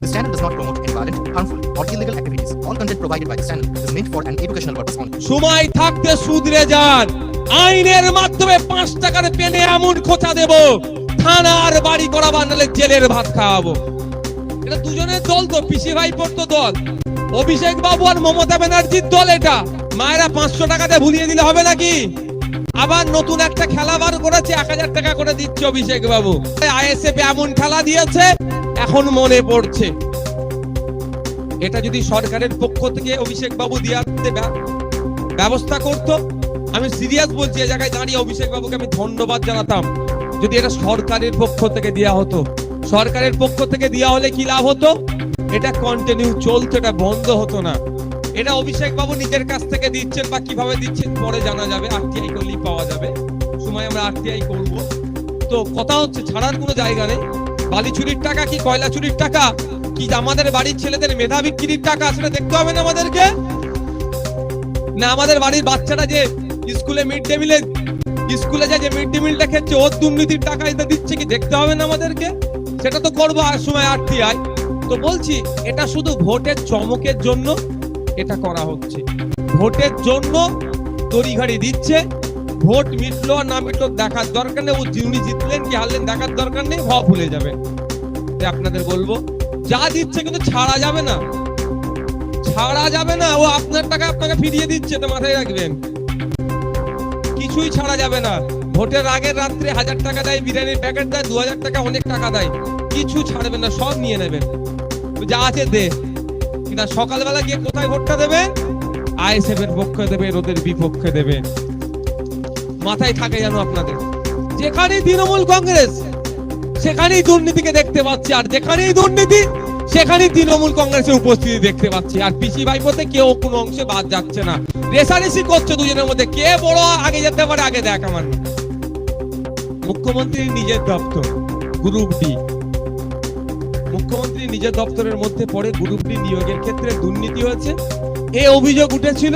This channel does not promote any violent, harmful, or illegal activities. All content provided by this channel is meant for an educational purpose only. সময় থাকতে সুদরে যান। আইনের মাধ্যমে পাঁচ টাকার পেনে এমন খোঁচা দেব থানার বাড়ি করাবা নাহলে জেলের ভাত খাওয়াবো। এটা দুজনের দল তো পিসি ভাই পড়তো দল। অভিষেক বাবু আর মমতা ব্যানার্জির দল এটা। মায়েরা পাঁচশো টাকাতে ভুলিয়ে দিলে হবে নাকি? আবার নতুন একটা খেলা বার করেছে এক হাজার টাকা করে দিচ্ছে অভিষেক বাবু। আইএসএফ এমন খেলা দিয়েছে এখন মনে পড়ছে। এটা যদি সরকারের পক্ষ থেকে অভিষেক বাবু দিয়াতে ব্যবস্থা করত, আমি সিরিয়াস বলছি এই জায়গায় দাঁড়িয়ে অভিষেক বাবুকে আমি ধন্যবাদ জানাতাম। যদি এটা সরকারের পক্ষ থেকে দেওয়া হতো। সরকারের পক্ষ থেকে দেওয়া হলে কি লাভ হতো? এটা কন্টিনিউ চলতো, এটা বন্ধ হতো না। এটা অভিষেক বাবু নিজের কাছ থেকে দিচ্ছেন বা কীভাবে দিচ্ছেন, পরে জানা যাবে আরটিআই করলেই পাওয়া যাবে। সময় আমরা আরটিআই করব। তো কথা হচ্ছে, ছাড়ার কোনো জায়গা নেই। বালি চুরির টাকা কি কয়লা চুরির টাকা? কি আমাদের বাড়ির ছেলেদের মেধা বিক্রির টাকা, সেটা দেখতে হবে না আমাদেরকে? না, আমাদের বাড়ির বাচ্চারা যে স্কুলে মিড ডে মিলে, স্কুলে যে মিড ডে মিলটা খেচ্ছে ওর দুর্নীতির টাকা এটা দিচ্ছে কি দেখতে হবে না আমাদেরকে? সেটা তো করব আর সময় আরটিআই তো বলছি, এটা শুধু ভোটের চমকের জন্য এটা করা হচ্ছে। ভোটের জন্য তড়িঘাড়ি দিচ্ছে ভোট মিটলো না মিটলো দেখার দরকার নেই। ও যিনি জিতলেন কি হারলেন, দেখার দরকার নেই হওয়া ভুলে যাবে। আপনাদের বলব, যা দিচ্ছে কিন্তু ছাড়া যাবে না। ছাড়া যাবে না, ও আপনার টাকা আপনাকে ফিরিয়ে দিচ্ছে, এটা মাথায় রাখবেন। কিছুই ছাড়া যাবে না। ভোটের আগের রাত্রে হাজার টাকা দেয়, বিরিয়ানির প্যাকেট দেয়, দু হাজার টাকা অনেক টাকা দেয়। কিছু ছাড়বেন না, সব নিয়ে নেবেন। যা আছে দে। কিনা সকালবেলা গিয়ে কোথায় ভোটটা দেবে? আইএসএফ এর পক্ষে দেবে ওদের বিপক্ষে দেবে। মাথায় থাকে যেন আপনাদের। যেখানেই তৃণমূল কংগ্রেস, সেখানেই দুর্নীতিকে দেখতে পাচ্ছি। আর যেখানেই দুর্নীতি, সেখানেই তৃণমূল কংগ্রেসের উপস্থিতি দেখতে পাচ্ছি। আর পিসি ভাইপোতে কেউ কোনো অংশে বাদ যাচ্ছে না। রেসারেসি করছে দুজনের মধ্যে। কে বড় আগে যেতে পারে, আগে দেখ আমার। না। মুখ্যমন্ত্রীর নিজের দপ্তর, গ্রুপ ডি। মুখ্যমন্ত্রী নিজের দপ্তরের মধ্যে পড়ে গ্রুপ ডি নিয়োগের ক্ষেত্রে দুর্নীতি হয়েছে। এ অভিযোগ উঠেছিল।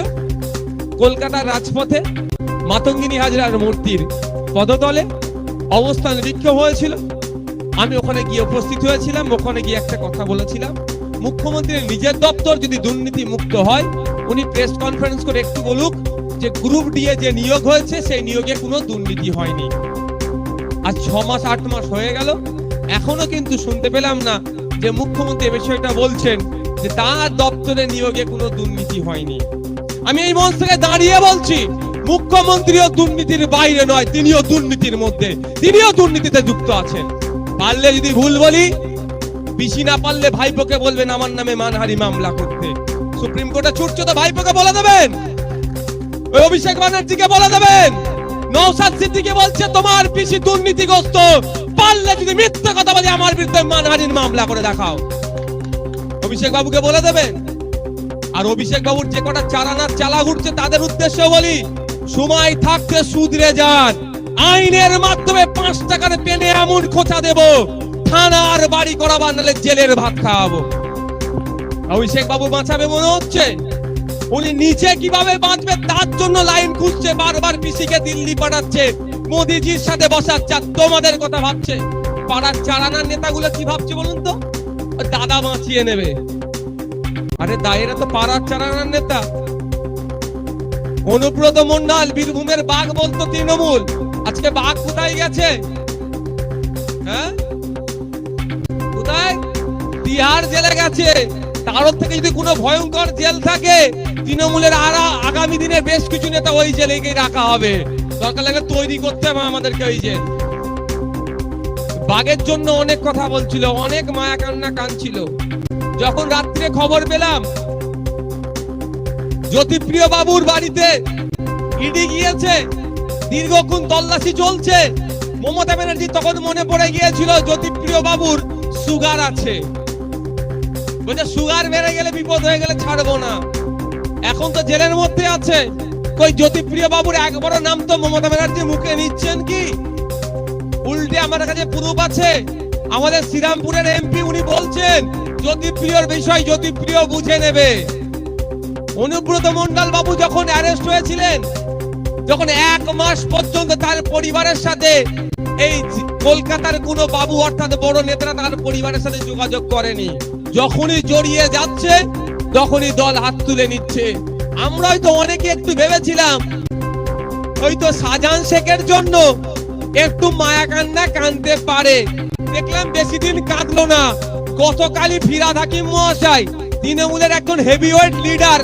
কলকাতার রাজপথে মাতঙ্গিনী হাজরার মূর্তির পদতলে অবস্থান বিক্ষোভ হয়েছিল। আমি ওখানে গিয়ে উপস্থিত হয়েছিলাম, ওখানে গিয়ে একটা কথা বলেছিলাম। মুখ্যমন্ত্রীর নিজের দপ্তর যদি দুর্নীতি মুক্ত হয়, উনি প্রেস কনফারেন্স করে একটু বলুক যে গ্রুপ দিয়ে যে নিয়োগ হয়েছে, সেই নিয়োগে কোনো দুর্নীতি হয়নি। আর ছ মাস, আট মাস হয়ে গেল। এখনও কিন্তু শুনতে পেলাম না যে মুখ্যমন্ত্রী এ বিষয়টা বলছেন যে তার দপ্তরে নিয়োগে কোনো দুর্নীতি হয়নি। আমি এই মঞ্চ থেকে দাঁড়িয়ে বলছি মুখ্যমন্ত্রীও দুর্নীতির বাইরে নয়, তিনিও দুর্নীতির মধ্যে। তিনিও দুর্নীতিতে যুক্ত আছেন। পারলে যদি ভুল বলি পিসি না পারলে ভাইপোকে বলবেন, আমার নামে মানহারি মামলা করতে। সুপ্রিম কোর্টে ছুটছো তো ভাইপোকে বলে দেবেন। অভিষেক ব্যানার্জিকে বলে দেবেন। নৌসাদ সিদ্দিকে বলছে, তোমার পিসি দুর্নীতিগ্রস্ত। পারলে যদি মিথ্যা কথা বলে, আমার বিরুদ্ধে মানহানির মামলা করে দেখাও। অভিষেক বাবুকে বলে দেবেন। আর অভিষেক বাবুর যে কটা চালানার চালা ঘুরছে তাদের উদ্দেশ্য বলি সময় থাকতে সুদরে যান। আইনের মাধ্যমে পাঁচ টাকার পেনে এমন খোঁচা দেব থানার বাড়ি করাবা নাহলে জেলের ভাত খাওয়াবো। অভিষেক বাবু বাঁচাবে মনে হচ্ছে? উনি নিচে কীভাবে বাঁচবে তার জন্য লাইন খুঁজছে, বারবার পিসিকে দিল্লি পাঠাচ্ছে, মোদিজির সাথে বসাচ্ছে তোমাদের কথা ভাবছে। পাড়ার চালানার নেতাগুলো কি ভাবছে বলুন তো? দাদা বাঁচিয়ে নেবে। আরে দায়েরা তো পাড়ার চালানার নেতা। অনুব্রত মন্ডল, বীরভূমের বাঘ বলতো তৃণমূল। আজকে বাঘ কোথায় গেছে? হ্যাঁ? কোথায়? তিহার জেলে গেছে। তারও থেকে যদি কোনো ভয়ঙ্কর জেল থাকে, তৃণমূলের আরা আগামী দিনে বেশ কিছু নেতা ওই জেলেকেই রাখা হবে। দরকার লাগে তৈরি করতে হবে আমাদেরকে ওই জেল। বাঘের জন্য অনেক কথা বলছিল, অনেক মায়া কান্না কাঁদছিল। যখন রাত্রে খবর পেলাম জ্যোতিপ্রিয় বাবুর বাড়িতে ইডি গিয়েছে, দীর্ঘক্ষণ তল্লাশি চলছে। মমতা ব্যানার্জি তখন মনে পড়ে গিয়েছিল জ্যোতিপ্রিয় বাবুর সুগার আছে। বলছে, সুগার বেড়ে গেলে বিপদ হয়ে গেলে ছাড়বো না। এখন তো জেলের মধ্যে আছে। কই জ্যোতিপ্রিয় বাবুর একবারও নাম তো মমতা ব্যানার্জি মুখে নিচ্ছেন কি? উল্টে আমার কাছে প্রুফ আছে। আমাদের শ্রীরামপুরের এমপি উনি বলছেন, জ্যোতিপ্রিয়র বিষয় জ্যোতিপ্রিয় বুঝে নেবে। অনুব্রত মন্ডল বাবু যখন অ্যারেস্ট হয়েছিলেন, যখন এক মাস পর্যন্ত তার পরিবারের সাথে এই কলকাতার কোনো বাবু অর্থাৎ বড় নেতারা তার পরিবারের সাথে যোগাযোগ করেনি। যখনই জড়িয়ে যাচ্ছে, তখনই দল হাত তুলে নিচ্ছে। আমরা হয়তো অনেকে একটু ভেবেছিলাম ওই তো শাহজাহান শেখের জন্য একটু মায়া কান্না কানতে পারে। দেখলাম বেশি দিন কাঁদলো না। গতকালই ফিরাদ হাকিম মহাশয়, তৃণমূলের একজন হেভিওয়েট লিডার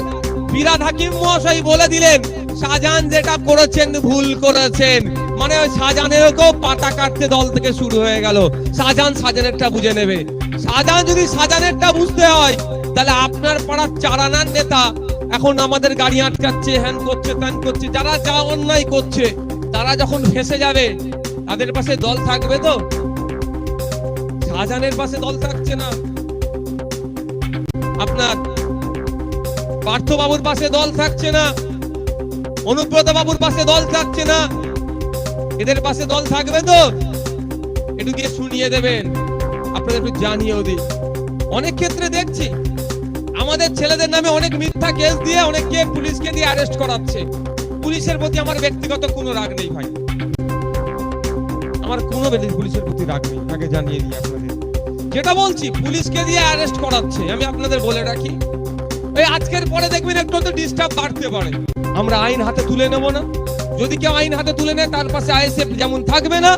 ফিরাদ হাকিম মহাশয় বলে দিলেন, শাহজাহান যেটা করেছেন ভুল করেছেন। মানে ওই শাহজাহানেরকেও পাতা কাটতে দল থেকে শুরু হয়ে গেল। শাহজাহান শাহজাহানেরটা বুঝে নেবে। শাহজাহান যদি শাহজাহানেরটা বুঝতে হয়, তাহলে আপনার পাড়ার চারানার নেতা এখন আমাদের গাড়ি আটকাচ্ছে, হ্যান করছে, ত্যান করছে, যারা যা অন্যায় করছে, তারা যখন ফেসে যাবে, তাদের পাশে দল থাকবে তো? শাহজাহানের পাশে দল থাকছে না। আপনার পার্থ বাবুর পাশে দল থাকছে না। অনুব্রত বাবুর পাশে দল থাকছে না। এদের পাশে দল থাকবে তো? একটু দিয়ে শুনিয়ে দেবেন। আপনাদের একটু জানিয়েও দিই। অনেক ক্ষেত্রে দেখছি, আমাদের ছেলেদের নামে অনেক মিথ্যা কেস দিয়ে অনেককে পুলিশকে দিয়ে অ্যারেস্ট করাচ্ছে। পুলিশের প্রতি আমার ব্যক্তিগত কোনো রাগ নেই ভাই। আমার কোনো পুলিশের প্রতি রাগ নেই। আগে জানিয়ে দিই আপনাদের। যেটা বলছি, পুলিশকে দিয়ে অ্যারেস্ট করাচ্ছে। আমি আপনাদের বলে রাখি। এই আজকের পরে দেখবেন একটু তো ডিস্টার্ব বাড়তে পারে। আমরা আইন হাতে তুলে নেব না। যদি কেউ আইন হাতে তুলে নেয়, তার পাশে আইএসএফ যেমন থাকবে না,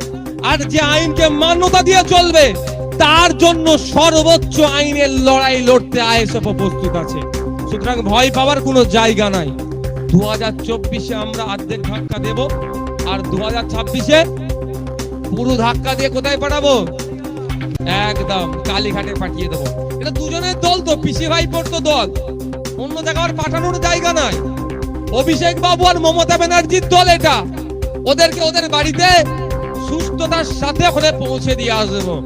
আর যে আইনকে মান্যতা দিয়ে চলবে, তার জন্য সর্বোচ্চ আইনের লড়াই লড়তে আইএসএফ প্রস্তুত আছে। সুতরাং ভয় পাওয়ার কোনো জায়গা নাই। দু হাজার চব্বিশে আমরা আর্ধেক ধাক্কা দেব, আর দু হাজার ছাব্বিশে পুরো ধাক্কা দিয়ে কোথায় পাঠাবো? একদম কালীঘাটে পাঠিয়ে দেবো। এটা দুজনের দল তো পিসি ভাই পড়তো দল। অন্য জায়গায় পাঠানোর জায়গা নাই। অভিষেক বাবু আর মমতা ব্যানার্জির দল এটা। ওদেরকে ওদের বাড়িতে সুস্থতার সাথে ওখানে পৌঁছে দিয়ে আসব।